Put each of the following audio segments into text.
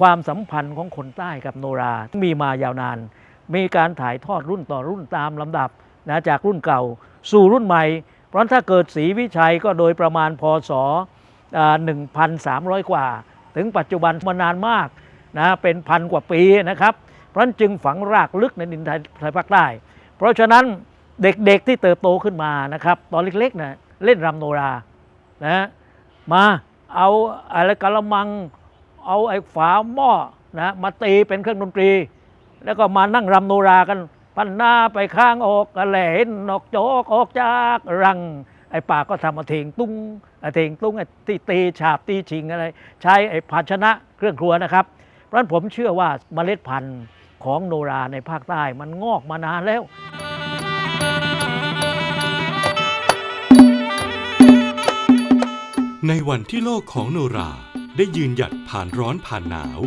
ความสัมพันธ์ของคนใต้กับโนรามีมายาวนาน มีการถ่ายทอดรุ่นต่อรุ่นตามลำดับนะจากรุ่นเก่าสู่รุ่นใหม่ เพราะถ้าเกิดศรีวิชัยก็โดยประมาณพศอ่า1,300 กว่า ถึงปัจจุบันมานานมากนะเป็นพันกว่าปีนะครับ เพราะนั้นจึงฝังรากลึกในดินไทยไทยภาคใต้ เพราะฉะนั้นเด็กๆที่เติบโตขึ้นมานะครับ ตอนเล็กๆนะเล่นรำโนรานะมาเอาอะไรกะละมัง เอาไอ้ฝาหม้อนะมาตีเป็นเครื่องดนตรี แล้วก็มานั่งรำโนรากันปันหน้าไปข้างออกกระแหลนนอกจอกออกจากรัง ไอ้ปากก็ทำมาเถงตุ้งไอ้เถงตุ้งไอ้ที่ตีฉาบตีชิงอะไร ใช้ไอ้ภาชนะเครื่องครัวนะครับ เพราะฉะนั้นผมเชื่อว่าเมล็ดพันธุ์ของโนราในภาคใต้มันงอกมานานแล้วในวันที่โลกของโนรา ได้ยืนหยัดผ่านร้อนผ่านหนาว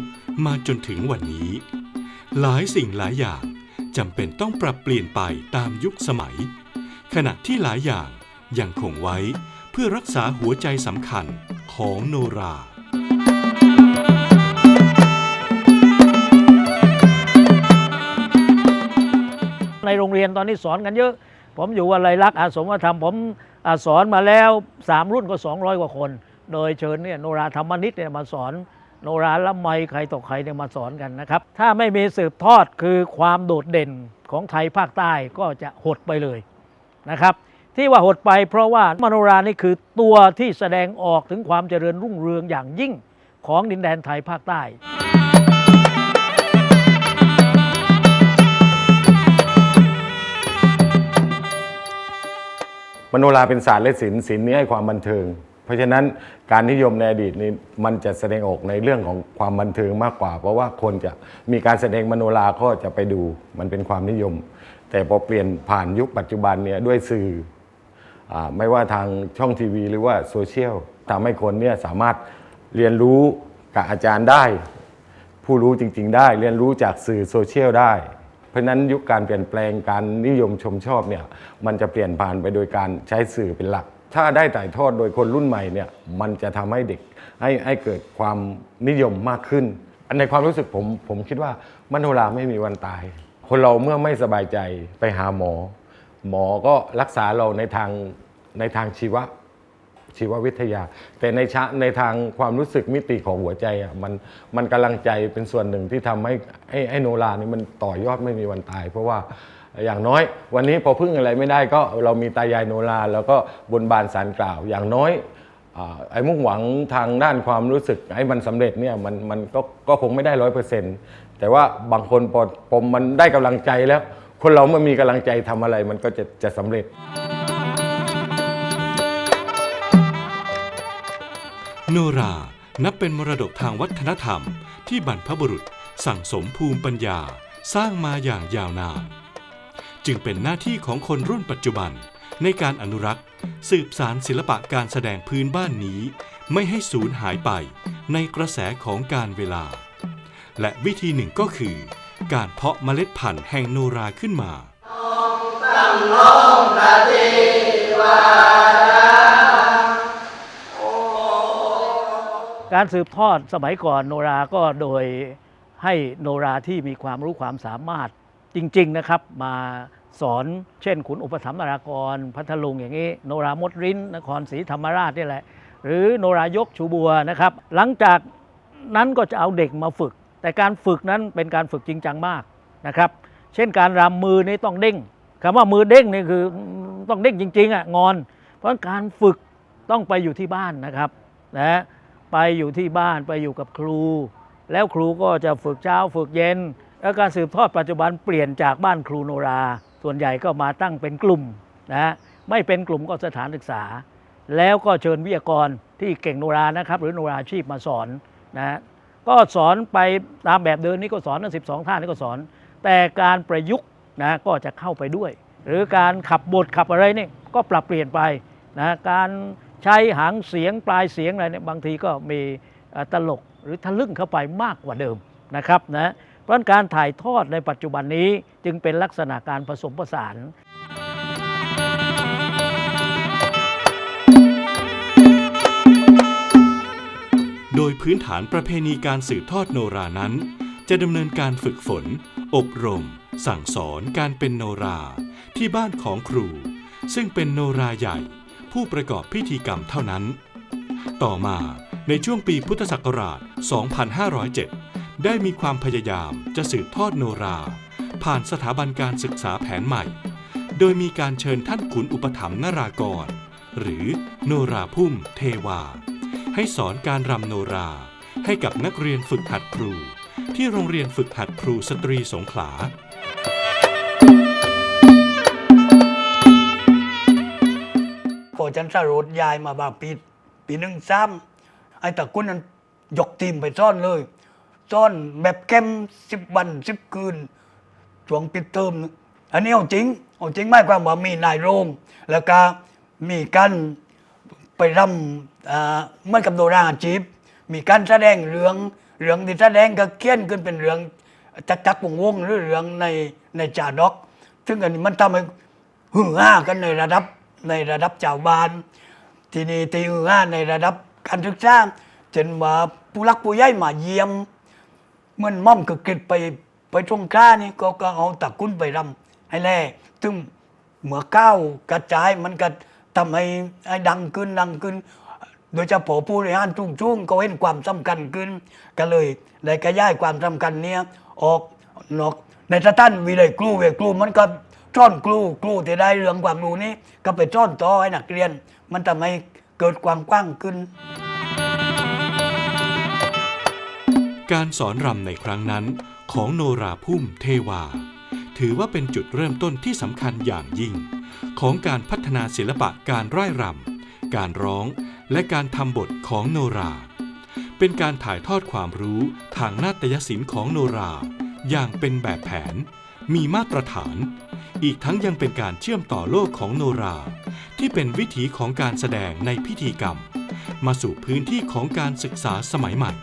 มาจนถึงวันนี้ หลายสิ่งหลายอย่างจำเป็นต้องปรับเปลี่ยนไปตามยุคสมัย ขณะที่หลายอย่างยังคงไว้เพื่อรักษาหัวใจสำคัญของโนราในโรงเรียนตอนนี้สอนกันเยอะ ผมอยู่วลัยลักษณ์อาสมธรรม ผมอสอนมาแล้ว 3 รุ่นก็ 200 กว่าคน โดยเชิญเนี่ยโนราธรรมนิตเนี่ยมาสอนโนราละไมใครตกใครเนี่ยมาสอนกันนะครับ ถ้าไม่มีสืบทอดคือความโดดเด่นของไทยภาคใต้ก็จะหดไปเลยนะครับ ที่ว่าหดไปเพราะว่ามโนรานี่คือตัวที่แสดงออกถึงความเจริญรุ่งเรืองอย่างยิ่งของดินแดนไทยภาคใต้มโนราเป็นศาสตร์และศิลป์ศิลป์นี้ให้ความบันเทิง เพราะฉะนั้นการนิยมในอดีตนี้มันจะแสดงออกในเรื่องของความบันเทิงมากกว่า เพราะว่าคนจะมีการแสดงมโนราก็จะไปดูมันเป็นความนิยม แต่พอเปลี่ยนผ่านยุคปัจจุบันเนี่ยด้วยสื่ออไม่ว่าทางช่องทีวี หรือว่าโซเชียลทำให้คนเนี่ยสามารถเรียนรู้กับอาจารย์ได้ ผู้รู้จริง ๆ ได้เรียนรู้จากสื่อโซเชียลได้ เพราะนั้นยุคการเปลี่ยนแปลงการนิยมชมชอบเนี่ยมันจะเปลี่ยนผ่านไปโดยการใช้สื่อเป็นหลัก ถ้าได้ถ่ายทอดโดยคนรุ่นใหม่เนี่ยมันจะทำให้เด็กให้ให้เกิดความนิยมมากขึ้นอันในความรู้สึกผมผมคิดว่ามโนราไม่มีวันตาย คนเราเมื่อไม่สบายใจไปหาหมอ หมอก็รักษาเราในทางในทางชีวะชีววิทยา แต่ในชะในทางความรู้สึกมิติของหัวใจอะมันมันกำลังใจเป็นส่วนหนึ่งที่ทำให้ให้ให้โนรานี่มันต่อยอดไม่มีวันตาย เพราะว่า อย่างน้อย วันนี้พอพึ่งอะไรไม่ได้ก็เรามีตายายโนราแล้วก็บนบานสารกล่าว อย่างน้อยอไอ้มุ่งหวังทางด้านความรู้สึกให้มันสำเร็จเนี่ยมันมันก็ก็คงไม่ได้ร้อยเปอร์เซ็นต์แต่ว่าบางคนพอผมมันได้กำลังใจแล้ว คนเราเมื่อมีกำลังใจทำอะไรมันก็จะจะสำเร็จโนรา นับเป็นมรดกทางวัฒนธรรม ที่บรรพบุรุษสั่งสมภูมิปัญญา สร้างมาอย่างยาวนาน จึงเป็นหน้าที่ของคนรุ่นปัจจุบัน ในการอนุรักษ์ สืบสารศิลปะการแสดงพื้นบ้านนี้ ไม่ให้สูญหายไปในกระแสของการเวลา และวิธีหนึ่งก็คือ การเพาะเมล็ดพันธุ์แห่งโนราขึ้นมาการสืบทอดสมัยก่อนโนราก็โดยให้โนราที่มีความรู้ความสามารถจริง ๆ นะครับ มา สอนเช่นขุนอุปถัมภ์นารากร พัทลุงอย่างนี้ โนรามดริ้น นครศรีธรรมราชนี่แหละ หรือโนรายกชูบัวนะครับ หลังจากนั้นก็จะเอาเด็กมาฝึก แต่การฝึกนั้นเป็นการฝึกจริงจังมากนะครับ เช่นการรำมือนี่ต้องเด้งคำว่ามือเด้งนี่คือต้องเด้งจริงๆอะงอน เพราะการฝึกต้องไปอยู่ที่บ้านนะครับนะไปอยู่ที่บ้านไปอยู่กับครู แล้วครูก็จะฝึกเช้าฝึกเย็น แล้วการสืบทอดปัจจุบันเปลี่ยนจากบ้านครูโนรา ส่วนใหญ่ก็มาตั้งเป็นกลุ่มนะไม่เป็นกลุ่มก็สถานศึกษา แล้วก็เชิญวิทยากรที่เก่งโนรานะครับ หรือโนราอาชีพมาสอนนะก็สอนไปตามแบบเดินนี้ก็สอนนะสิบสองท่านี่ก็สอน แต่การประยุกต์นะก็จะเข้าไปด้วย หรือการขับบทขับอะไรนี่ก็ปรับเปลี่ยนไปนะการใช้หางเสียงปลายเสียงอะไรเนี่ยบางทีก็มีตลกหรือทะลึ่งเข้าไปมากกว่าเดิมนะครับนะ ราะการถ่ายทอดในปัจจุบันนี้จึงเป็นลักษณะการผสมผสานโดยพื้นฐานประเพณีการสืบทอดโนรานั้น จะดำเนินการฝึกฝน อบรม สั่งสอนการเป็นโนรา ที่บ้านของครู ซึ่งเป็นโนราใหญ่ ผู้ประกอบพิธีกรรมเท่านั้น ต่อมาในช่วงปีพุทธศักราช 2507 ได้มีความพยายามจะสืบทอดโนรา ผ่านสถาบันการศึกษาแผนใหม่ โดยมีการเชิญท่านขุนอุปถัมภ์นรากร หรือโนราพุ่มเทวา ให้สอนการรำโนรา ให้กับนักเรียนฝึกหัดครู ที่โรงเรียนฝึกหัดครูสตรีสงขลาพอฉันสรุปยายมาบางปีปีหนึ่งซ้ำไอ้ตะกุนนั้นยกทีมไปซ่อนเลย ซ่อนแบบเข้มสิบวันสิบคืนช่วงปิดเทอมอันนี้เอาจริงเอาจริงไม่ความว่ามีนายโรง แล้วก็มีการไปรำเมื่อกับโดราอาชีพมีการแสดงเรื่องเรื่องที่แสดงก็เขียนขึ้นเป็นเรื่องจักจักวงวงหรือเรื่องในในจาด็อก ซึ่งอันนี้มันทำให้ฮือฮากันในระดับในระดับชาวบ้าน ทีนี้ที่ฮือฮาในระดับการศึกษาจนว่าผู้รักผู้ใหญ่มาเยี่ยม เหมือนม่อมก็กิดไปไปตรงกล้านี่ก็ก็เอาตะกุนไปรำให้แล่ซึ่งเมื่อก้าวกระจายมันก็ทำให้ให้ดังขึ้นดังขึ้น โดยเฉพาะผู้บริหารทุ่งช่งๆก็เห็นความสำคัญขึ้น ก็เลยได้กระจายความสำคัญเนี้ยออกนอกในสถานวิเลยครูเวครูมันก็ซ่อนครูครูที่ได้เรื่องความรู้นี้ก็ไปซ่อนต่อให้นักเรียน มันทำให้เกิดความกว้างขึ้น การสอนรำในครั้งนั้นของโนราพุ่มเทวา ถือว่าเป็นจุดเริ่มต้นที่สำคัญอย่างยิ่ง ของการพัฒนาศิลปะการร่ายรำการร้องและการทำบทของโนรา เป็นการถ่ายทอดความรู้ทางนาฏยศิลป์ของโนรา อย่างเป็นแบบแผน มีมาตรฐาน อีกทั้งยังเป็นการเชื่อมต่อโลกของโนรา ที่เป็นวิถีของการแสดงในพิธีกรรม มาสู่พื้นที่ของการศึกษาสมัยใหม่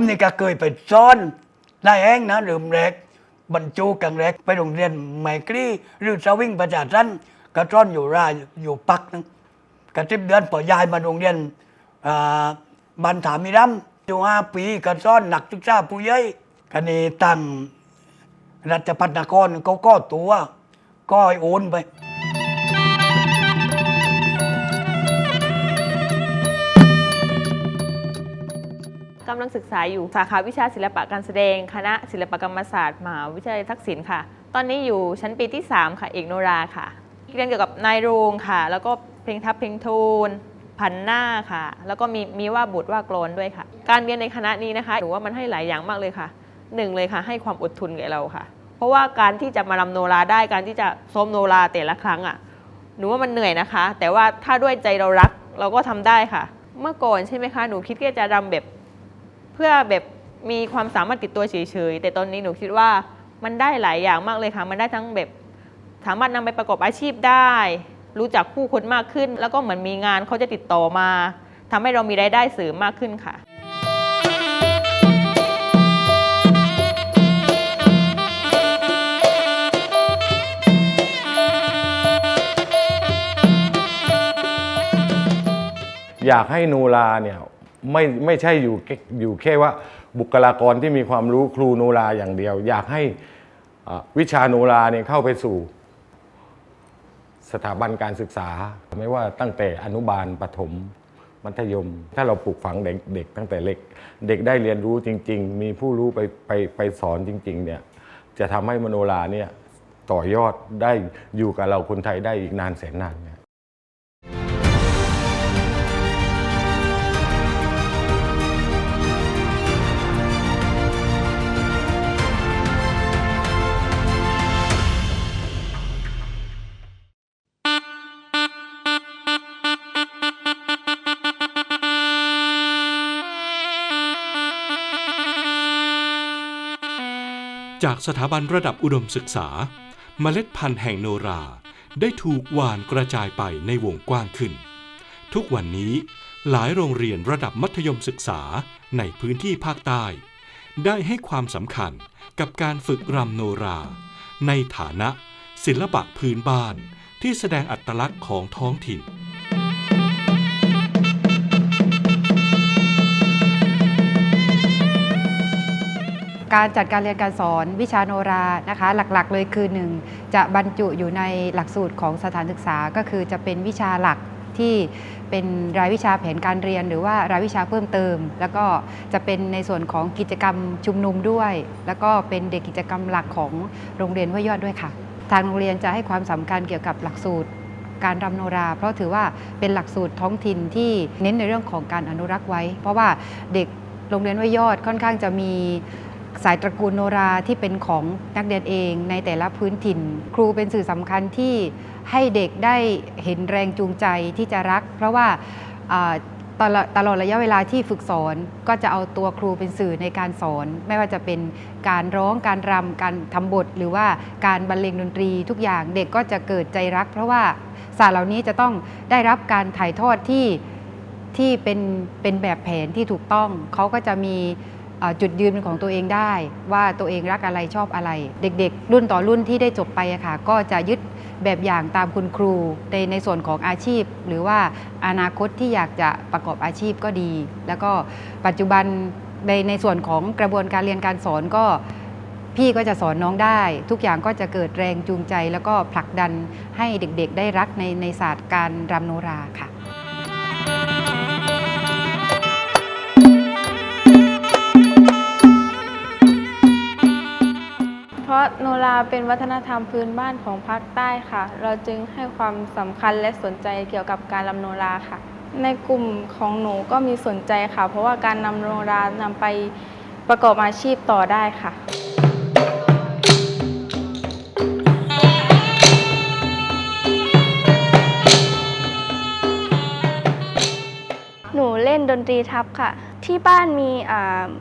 ผมนี่ก็เคยไปซ้อนนายแห้งนะเริ่มแรก บรรจุกังแรกไปโรงเรียนไมกรีหรือสวิงประจาสั้นก็ซ้อนอยู่รายอยู่ปักนึงกระติบเดือนพอยายมาโรงเรียนบันถามิรัมอยู่ห้าปีก็ซ้อนหนักศึกษาผู้ใหญ่กันนี้ตั้งรัชพัฒนครเขาก็ตัวก็โอนไป กำลังศึกษาอยู่สาขาวิชาศิลปะการแสดง คณะศิลปกรรมศาสตร์มหาวิทยาลัยทักษิณค่ะ ตอนนี้อยู่ชั้นปีที่ 3 ค่ะเอกโนราค่ะเรียนเกี่ยวกับนายโรงค่ะ แล้วก็เพลงทับเพลงโทนพันหน้าค่ะ แล้วก็มีมีว่าบุตรว่ากลอนด้วยค่ะ การเรียนในคณะนี้นะคะหนูว่ามันให้หลายอย่างมากเลยค่ะหนึ่งเลยค่ะ ให้ความอดทนแก่เราค่ะ เพราะว่าการที่จะมารำโนราได้การที่จะซ้อมโนราแต่ละครั้งอะหนูว่ามันเหนื่อยนะคะ แต่ว่าถ้าด้วยใจเรารักเราก็ทำได้ค่ะ เมื่อก่อนใช่ไหมคะ หนูคิดแค่จะรำแบบ พื่อแบบมีความสามารถติดตัวเฉยๆ แต่ตอนนี้หนูคิดว่ามันได้หลายอย่างมากเลยค่ะ มันได้ทั้งแบบสามารถนำไปประกอบอาชีพได้ รู้จักผู้คนมากขึ้น แล้วก็เหมือนมีงานเขาจะติดต่อมาทำให้เรามีรายได้เสริมมากขึ้นค่ะอยากให้นูราเนี่ย ไม่ไม่ใช่อยู่อยู่แค่ว่าบุคลากรที่มีความรู้ครูโนราอย่างเดียว อยากให้วิชาโนราเนี่ยเข้าไปสู่สถาบันการศึกษา ไม่ว่าตั้งแต่อนุบาลประถม มัธยม ถ้าเราปลูกฝังเด็กเด็กตั้งแต่เล็ก เด็กได้เรียนรู้จริง ๆ มีผู้รู้ไปไปไปสอนจริง ๆ เนี่ยจะทำให้มโนราเนี่ยต่อยอดได้อยู่กับเราคนไทยได้อีกนานแสนนาน จากสถาบันระดับอุดมศึกษา เมล็ดพันธุ์แห่งโนรา ได้ถูกหว่านกระจายไปในวงกว้างขึ้น ทุกวันนี้หลายโรงเรียนระดับมัธยมศึกษาในพื้นที่ภาคใต้ ได้ให้ความสำคัญกับการฝึกรำโนรา ในฐานะศิลปะพื้นบ้านที่แสดงอัตลักษณ์ของท้องถิ่น การจัดการเรียนการสอนวิชาโนรานะคะ หลักๆ เลยคือหนึ่งจะบรรจุอยู่ในหลักสูตรของสถานศึกษาก็คือจะเป็นวิชาหลักที่เป็นรายวิชาแผนการเรียน หรือว่ารายวิชาเพิ่มเติม แล้วก็จะเป็นในส่วนของกิจกรรมชุมนุมด้วย แล้วก็เป็นเด็กกิจกรรมหลักของโรงเรียนห้วยยอดด้วยค่ะ ทางโรงเรียนจะให้ความสำคัญเกี่ยวกับหลักสูตรการรำโนรา เพราะถือว่าเป็นหลักสูตรท้องถิ่นที่เน้นในเรื่องของการอนุรักษ์ไว้ เพราะว่าเด็กโรงเรียนห้วยยอดค่อนข้างจะมี สายตระกูลโนราที่เป็นของนักเรียนเองในแต่ละพื้นถิ่น ครูเป็นสื่อสำคัญที่ให้เด็กได้เห็นแรงจูงใจที่จะรัก เพราะว่าตลอดตลอดระยะเวลาที่ฝึกสอนก็จะเอาตัวครูเป็นสื่อในการสอน ไม่ว่าจะเป็นการร้องการรำการทำบท หรือว่าการบรรเลงดนตรีทุกอย่างเด็กก็จะเกิดใจรัก เพราะว่าศาสตร์เหล่านี้จะต้องได้รับการถ่ายทอดที่ที่เป็นเป็นแบบแผนที่ถูกต้อง เขาก็จะมี จุดยืนเป็นของตัวเองได้ ว่าตัวเองรักอะไรชอบอะไร เด็กๆ รุ่นต่อรุ่นที่ได้จบไปค่ะ ก็จะยึดแบบอย่างตามคุณครูในในส่วนของอาชีพ หรือว่าอนาคตที่อยากจะประกอบอาชีพก็ดี แล้วก็ปัจจุบันในในส่วนของกระบวนการเรียนการสอนก็พี่ก็จะสอนน้องได้ ทุกอย่างก็จะเกิดแรงจูงใจ แล้วก็ผลักดันให้เด็กๆ ได้รักในในศาสตร์การรำโนราค่ะ เพราะโนราเป็นวัฒนธรรมพื้นบ้านของภาคใต้ค่ะ เราจึงให้ความสำคัญและสนใจเกี่ยวกับการรำโนราค่ะ ในกลุ่มของหนูก็มีสนใจค่ะ เพราะว่าการนำโนรานำไปประกอบอาชีพต่อได้ค่ะหนูเล่นดนตรีทับค่ะ ที่บ้านมี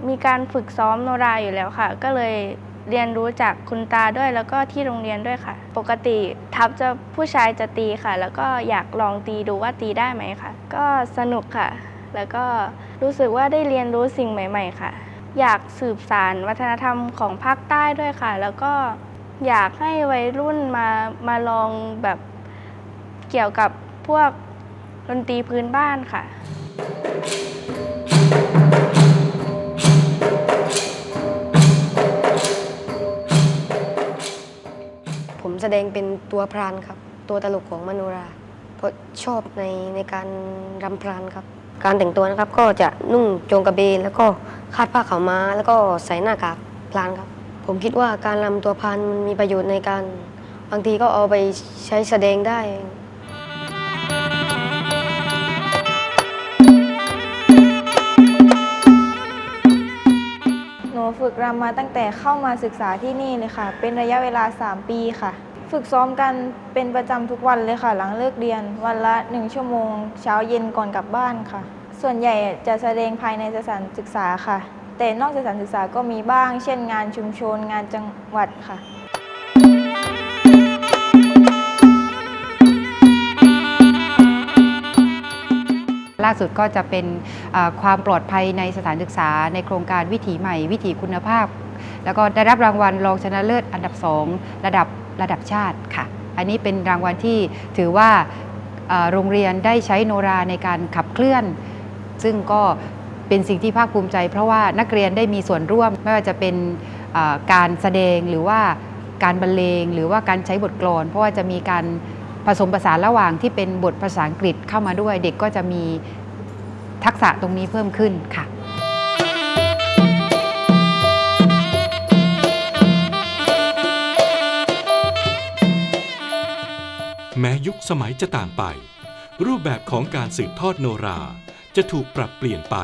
มีการฝึกซ้อมโนราอยู่แล้วค่ะ ก็เลย เรียนรู้จากคุณตาด้วยแล้วก็ที่โรงเรียนด้วยค่ะ ปกติทับจะผู้ชายจะตีค่ะ แล้วก็อยากลองตีดูว่าตีได้ไหมค่ะ ก็สนุกค่ะ แล้วก็รู้สึกว่าได้เรียนรู้สิ่งใหม่ ๆ ค่ะ อยากสืบสารวัฒนธรรมของภาคใต้ด้วยค่ะ แล้วก็อยากให้วัยรุ่นมามาลองแบบเกี่ยวกับพวกดนตรีพื้นบ้านค่ะ ดงเป็นตัวพรานครับ ตัวตลกของมโนรา เพราะชอบในในการรำพรานครับ การแต่งตัวนะครับก็จะนุ่งโจงกระเบน แล้วก็คาดผ้าขาวม้า แล้วก็ใส่หน้ากากพรานครับ ผมคิดว่าการรำตัวพรานมันมีประโยชน์ในการ บางทีก็เอาไปใช้แสดงได้หนูฝึกรำมาตั้งแต่เข้ามาศึกษาที่นี่เลยค่ะ เป็นระยะเวลา 3 ปีค่ะ ฝึกซ้อมกันเป็นประจำทุกวันเลยค่ะ หลังเลิกเรียน วันละ 1 ชั่วโมง เช้าเย็นก่อนกลับบ้านค่ะ ส่วนใหญ่จะแสดงภายในสถานศึกษาค่ะ แต่นอกสถานศึกษาก็มีบ้าง เช่นงานชุมชนงานจังหวัดค่ะล่าสุดก็จะเป็นความปลอดภัยในสถานศึกษาในโครงการวิถีใหม่ วิถีคุณภาพ แล้วก็ได้รับรางวัลรองชนะเลิศอันดับ 2 ระดับ ระดับชาติค่ะ อันนี้เป็นรางวัลที่ถือว่าโรงเรียนได้ใช้โนราในการขับเคลื่อน ซึ่งก็เป็นสิ่งที่ภาคภูมิใจ เพราะว่านักเรียนได้มีส่วนร่วมไม่ว่าจะเป็นการแสดงหรือว่าการบรรเลง หรือว่าการใช้บทกลอน เพราะว่าจะมีการผสมผสานระหว่างที่เป็นบทภาษาอังกฤษเข้ามาด้วย เด็กก็จะมีทักษะตรงนี้เพิ่มขึ้นค่ะ แม้ยุคสมัยจะต่างไป รูปแบบของการสืบทอดโนราจะถูกปรับเปลี่ยนไป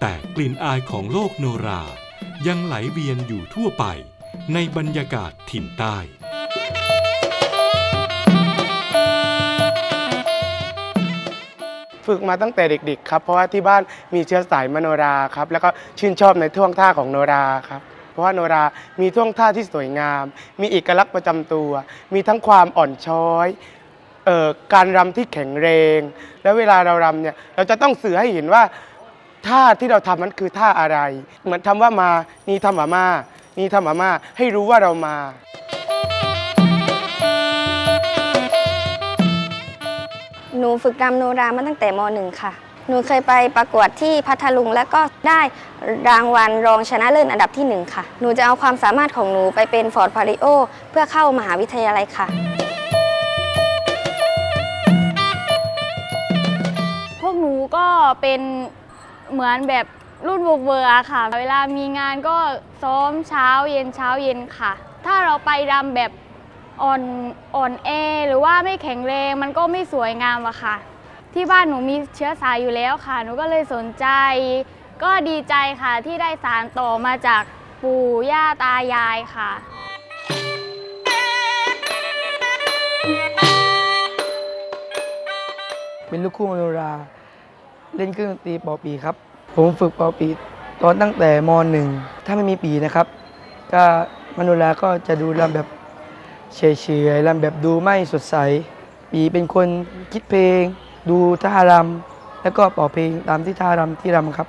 แต่กลิ่นอายของโลกโนรายังไหลเวียนอยู่ทั่วไป ในบรรยากาศถิ่นใต้ฝึกมาตั้งแต่เด็กๆครับ เพราะว่าที่บ้านมีเชื้อสายมโนราครับ แล้วก็ชื่นชอบในท่วงท่าของโนราครับ ราะว่าโนรา มีท่วงท่าที่สวยงาม มีเอกลักษณ์ประจำตัว มีทั้งความอ่อนช้อยเอ่อการรำที่แข็งแรง แล้วเวลาเรารำเนี่ยเราจะต้องสื่อให้เห็นว่าท่าที่เราทำนั้นคือท่าอะไร เหมือนทำว่ามา นี่ทำมามานี่ทำมามาให้รู้ว่าเรามาหนูฝึกรำโนรามาตั้งแต่ม .1 ค่ะ หนูเคยไปประกวดที่พัทลุง แล้วก็ได้รางวัลรองชนะเลิศอันดับที่ 1 ค่ะ หนูจะเอาความสามารถของหนูไปเป็นฟอร์ดพาริโอเพื่อเข้ามหาวิทยาลัยค่ะ พวกหนูก็เป็นเหมือนแบบรุ่นบุกเบิกอค่ะ เวลามีงานก็ซ้อมเช้าเย็นเช้าเย็นค่ะ ถ้าเราไปรำแบบอ่อนอ่อนแอหรือว่าไม่แข็งแรงมันก็ไม่สวยงามอะค่ะ ที่บ้านหนูมีเชื้อสายอยู่แล้วค่ะ หนูก็เลยสนใจ ก็ดีใจค่ะที่ได้สารต่อมาจากปู่ย่าตายายค่ะ เป็นลูกคู่มโนรา เล่นเครื่องดนตรีปอปีครับ ผมฝึกปอปีตอนตั้งแต่มหนึ่งถ้าไม่มีปีนะครับ ก็มโนราก็จะดูรำแบบเฉยๆรำแบบดูไม่สดใส ปีเป็นคนคิดเพลง ดูท่ารำแล้วก็เป่าเพลงตามที่ท่ารำที่รำครับ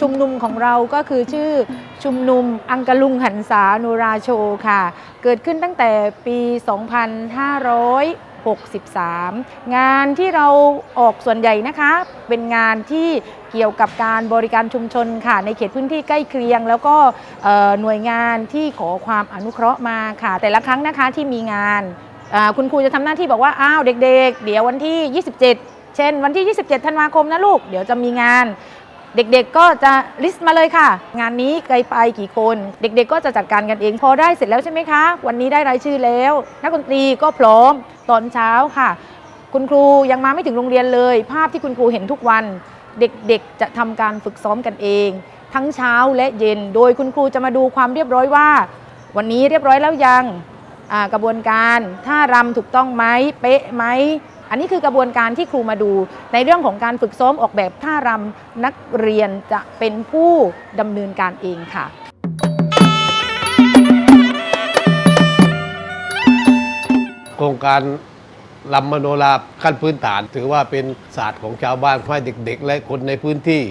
ชุมนุมของเราก็คือชื่อชุมนุมอังกะลุงหันษาโนราโชค่ะ เกิดขึ้นตั้งแต่ปี 2500 63 งานที่เราออกส่วนใหญ่นะคะ เป็นงานที่เกี่ยวกับการบริการชุมชนค่ะ ในเขตพื้นที่ใกล้เคียง แล้วก็หน่วยงานที่ขอความอนุเคราะห์มาค่ะ แต่ละครั้งนะคะที่มีงานคุณครูจะทำหน้าที่บอกว่า อ้าวเด็ก ๆ เดี๋ยววันที่ 27 เช่น วันที่ 27 ธันวาคมนะลูก เดี๋ยวจะมีงาน เด็กๆก็จะลิสต์มาเลยค่ะ งานนี้ใครไปกี่คน เด็กๆก็จะจัดการกันเองพอได้เสร็จแล้วใช่ไหมคะ วันนี้ได้รายชื่อแล้ว นักดนตรีก็พร้อมตอนเช้าค่ะ คุณครูยังมาไม่ถึงโรงเรียนเลย ภาพที่คุณครูเห็นทุกวัน เด็กๆจะทำการฝึกซ้อมกันเอง ทั้งเช้าและเย็น โดยคุณครูจะมาดูความเรียบร้อยว่า วันนี้เรียบร้อยแล้วยังกระบวนการท่ารำถูกต้องไหมเป๊ะไหม อันนี้คือกระบวนการที่ครูมาดู ในเรื่องของการฝึกซ้อมออกแบบท่ารำนักเรียนจะเป็นผู้ดำเนินการเองค่ะโครงการลำมโนราขั้นพื้นฐาน ถือว่าเป็นศาสตร์ของชาวบ้านให้เด็ก ๆ และคนในพื้นที่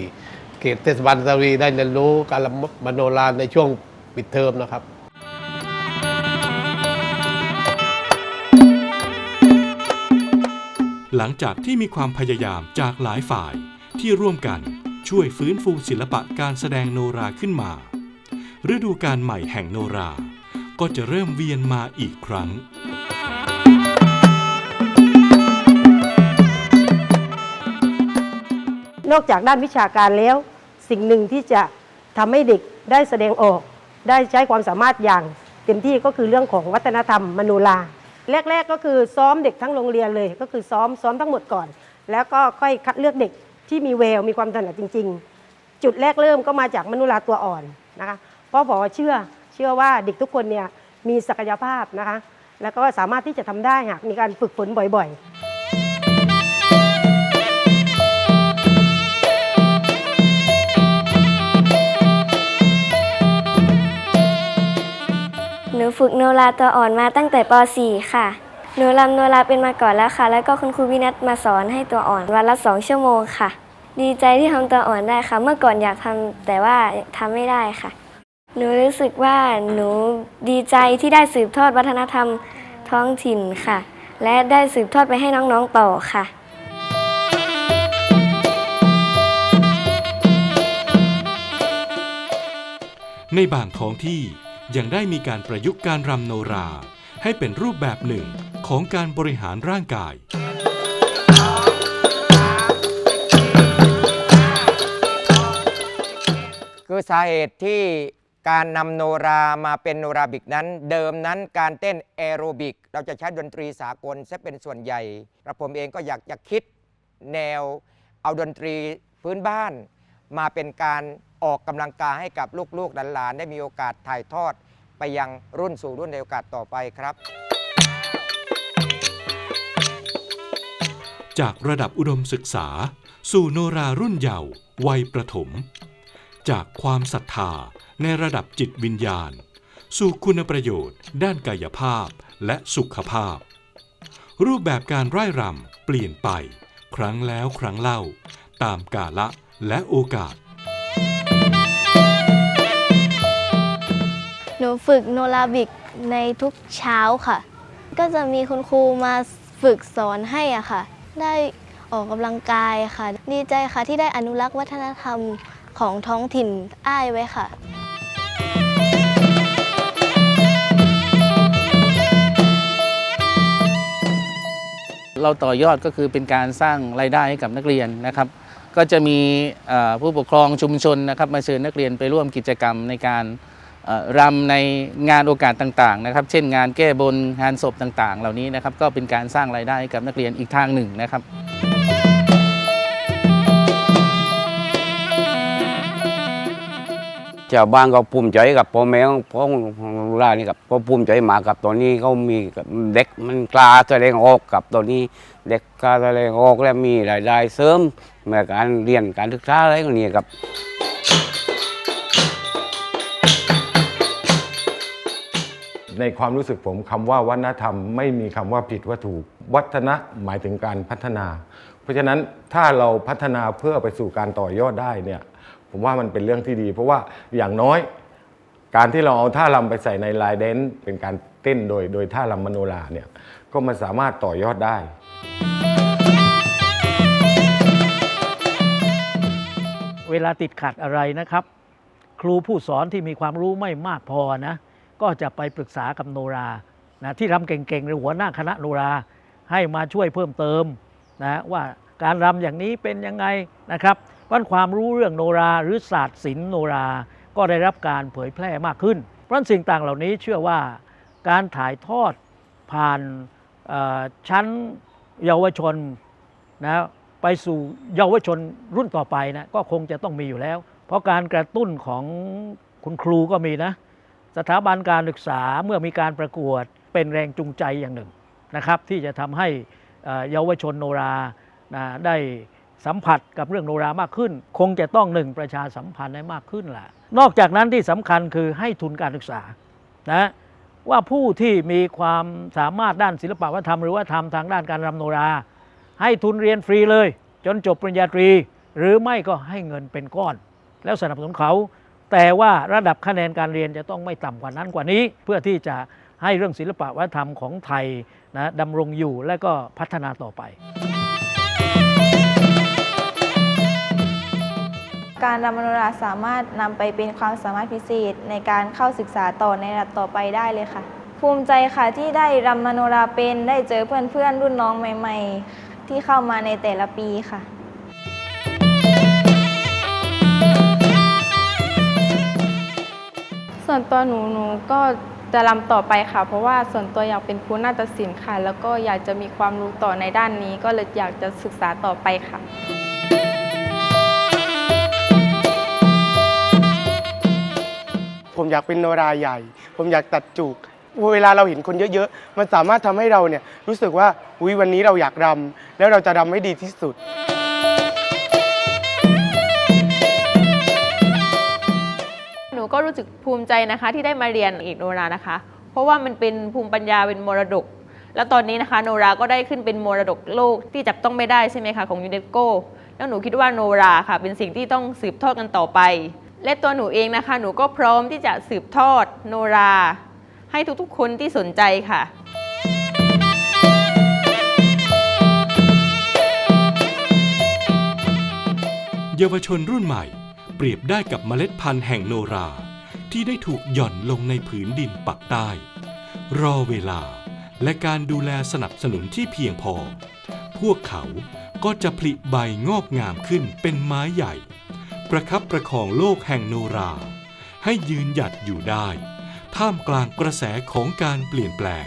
เขตเทศบาลตะรีได้เรียนรู้การลำมโนราในช่วงปิดเทอมนะครับ หลังจากที่มีความพยายามจากหลายฝ่ายที่ร่วมกันช่วยฟื้นฟูศิลปะการแสดงโนราขึ้นมา ฤดูการใหม่แห่งโนรา ก็จะเริ่มเวียนมาอีกครั้ง นอกจากด้านวิชาการแล้ว สิ่งหนึ่งที่จะทำให้เด็กได้แสดงออก ได้ใช้ความสามารถอย่างเต็มที่ก็คือเรื่องของวัฒนธรรมมโนรา แรก ๆ ก็คือซ้อมเด็กทั้งโรงเรียนเลย ก็คือซ้อมซ้อมทั้งหมดก่อน แล้วก็ค่อยคัดเลือกเด็กที่มีแววมีความถนัดจริง ๆ จุดแรกเริ่มก็มาจากมนุราตัวอ่อนนะคะเพราะผอเชื่อเชื่อว่าเด็กทุกคนเนี่ยมีศักยภาพนะคะแล้วก็สามารถที่จะทำได้หากมีการฝึกฝนบ่อย ๆ นูฝึกโนราตัวอ่อนมาตั้งแต่ป .4 ค่ะ หนูรำโนราเป็นมาก่อนแล้วค่ะ แล้วก็คุณครูวินัทมาสอนให้ตัวอ่อนวันละสองชั่วโมงค่ะ ดีใจที่ทำตัวอ่อนได้ค่ะ เมื่อก่อนอยากทำแต่ว่าทำไม่ได้ค่ะ หนูรู้สึกว่าหนูดีใจที่ได้สืบทอดวัฒนธรรมท้องถิ่นค่ะ และได้สืบทอดไปให้น้องๆต่อค่ะในบางท้องที่ ยังได้มีการประยุกต์การรำโนรา ให้เป็นรูปแบบหนึ่งของการบริหารร่างกาย คือสาเหตุที่การนำโนรามาเป็นโนราบิกนั้น เดิมนั้นการเต้นแอโรบิก เราจะใช้ดนตรีสากลซะเป็นส่วนใหญ่กระผมเองก็อยากจะคิดแนวเอาดนตรีพื้นบ้าน มาเป็นการ ออกกำลังกายให้กับลูกๆหลานๆได้มีโอกาสถ่ายทอด ไปยังรุ่นสู่รุ่นในโอกาสต่อไปครับ จากระดับอุดมศึกษา สู่โนรารุ่นเยาว์วัยประถม จากความศรัทธาในระดับจิตวิญญาณ สู่คุณประโยชน์ ด้านกายภาพและสุขภาพ รูปแบบการร่ายรำเปลี่ยนไป ครั้งแล้วครั้งเล่า ตามกาละและโอกาส ฝึกโนราบิกในทุกเช้าค่ะ ก็จะมีคุณครูมาฝึกสอนให้อะค่ะ ได้ออกกำลังกายค่ะ ดีใจค่ะที่ได้อนุรักษ์วัฒนธรรมของท้องถิ่นอ้ายไว้ค่ะเราต่อยอดก็คือเป็นการสร้างรายได้ให้กับนักเรียนนะครับ ก็จะมีผู้ปกครองชุมชนนะครับมาเชิญนักเรียนไปร่วมกิจกรรมในการ รำในงานโอกาสต่างๆนะครับ เช่นงานแก้บนงานศพต่างๆ เหล่านี้นะครับก็เป็นการสร้างรายได้ให้กับนักเรียนอีกทางหนึ่งนะครับชาวบ้านก็ภูมิใจกับพ่อแม่ของพ่อของลูกหลานนี่กับก็ภูมิใจมากกับตอนนี้เขามีเด็กมันกล้าแสดงออกกับตอนนี้ เด็กกล้าแสดงออกและมีรายได้เสริมเมื่อการเรียนการศึกษาอะไรก็นี่ครับ ในความรู้สึกผมคำว่าวัฒนธรรมไม่มีคำว่าผิดว่าถูก วัฒนะหมายถึงการพัฒนา เพราะฉะนั้นถ้าเราพัฒนาเพื่อไปสู่การต่อยอดได้เนี่ยผมว่ามันเป็นเรื่องที่ดี เพราะว่าอย่างน้อย การที่เราเอาท่ารำไปใส่ในลายเดนเป็นการเต้นโดยโดยท่ารำมโนราเนี่ยก็มันสามารถต่อยอดได้ เวลาติดขัดอะไรนะครับ ครูผู้สอนที่มีความรู้ไม่มากพอนะ ก็จะไปปรึกษากับโนรานะที่รำเก่งๆหรือหัวหน้าคณะโนราให้มาช่วยเพิ่มเติมนะว่าการรำอย่างนี้เป็นยังไงนะครับวันความรู้เรื่องโนราหรือศาสตร์ศิลป์โนรา ก็ได้รับการเผยแพร่มากขึ้น เพราะสิ่งต่างเหล่านี้เชื่อว่าการถ่ายทอดผ่านชั้นเยาวชนนะไปสู่เยาวชนรุ่นต่อไปนะก็คงจะต้องมีอยู่แล้ว เพราะการกระตุ้นของคุณครูก็มีนะ สถาบันการศึกษาเมื่อมีการประกวดเป็นแรงจูงใจอย่างหนึ่งนะครับ ที่จะทำให้เยาวชนโนรานะได้สัมผัสกับเรื่องโนรามากขึ้น คงจะต้องหนึ่งประชาสัมพันธ์ให้มากขึ้นแหละนอกจากนั้นที่สำคัญคือให้ทุนการศึกษานะว่าผู้ที่มีความสามารถด้านศิลปวัฒนธรรมหรือว่าทำทางด้านการรำโนรา ให้ทุนเรียนฟรีเลย จนจบปริญญาตรี หรือไม่ก็ให้เงินเป็นก้อน แล้วสนับสนุนเขา แต่ว่าระดับคะแนนการเรียนจะต้องไม่ต่ำกว่านั้นกว่านี้ เพื่อที่จะให้เรื่องศิลปะวัฒนธรรมของไทยนะดำรงอยู่และก็พัฒนาต่อไป การรำมโนราสามารถนำไปเป็นความสามารถพิเศษในการเข้าศึกษาต่อในระดับต่อไปได้เลยค่ะ ภูมิใจค่ะที่ได้รำมโนราเป็นได้เจอเพื่อนๆรุ่นน้องใหม่ ๆ ที่เข้ามาในแต่ละปีค่ะ ส่วนตัวหนูหนูก็จะรำต่อไปค่ะ เพราะว่าส่วนตัวอยากเป็นครูนาฏศิลป์ค่ะ แล้วก็อยากจะมีความรู้ต่อในด้านนี้ ก็เลยอยากจะศึกษาต่อไปค่ะผมอยากเป็นโนราใหญ่ ผมอยากตัดจูก เวลาเราเห็นคนเยอะๆ มันสามารถทำให้เราเนี่ยรู้สึกว่า อุยวันนี้เราอยากรำแล้วเราจะรำให้ดีที่สุด นูก็รู้สึกภูมิใจนะคะ ที่ได้มาเรียนเอกโนรานะคะ เพราะว่ามันเป็นภูมิปัญญาเป็นมรดก แล้วตอนนี้นะคะ โนราก็ได้ขึ้นเป็นมรดกโลกที่จับต้องไม่ได้ใช่ไหมคะของยูเนสโกแล้วหนูคิดว่าโนราค่ะ เป็นสิ่งที่ต้องสืบทอดกันต่อไป และตัวหนูเองนะคะ หนูก็พร้อมที่จะสืบทอดโนรา ให้ทุกๆคนที่สนใจค่ะเยาวชนรุ่นใหม่ รียบได้กับเมล็ดพันธุ์แห่งโนรา ที่ได้ถูกหย่อนลงในผืนดินปักใต้ รอเวลาและการดูแลสนับสนุนที่เพียงพอ พวกเขาก็จะผลิใบงอกงามขึ้นเป็นไม้ใหญ่ ประคับประคองโลกแห่งโนรา ให้ยืนหยัดอยู่ได้ ท่ามกลางกระแสของการเปลี่ยนแปลง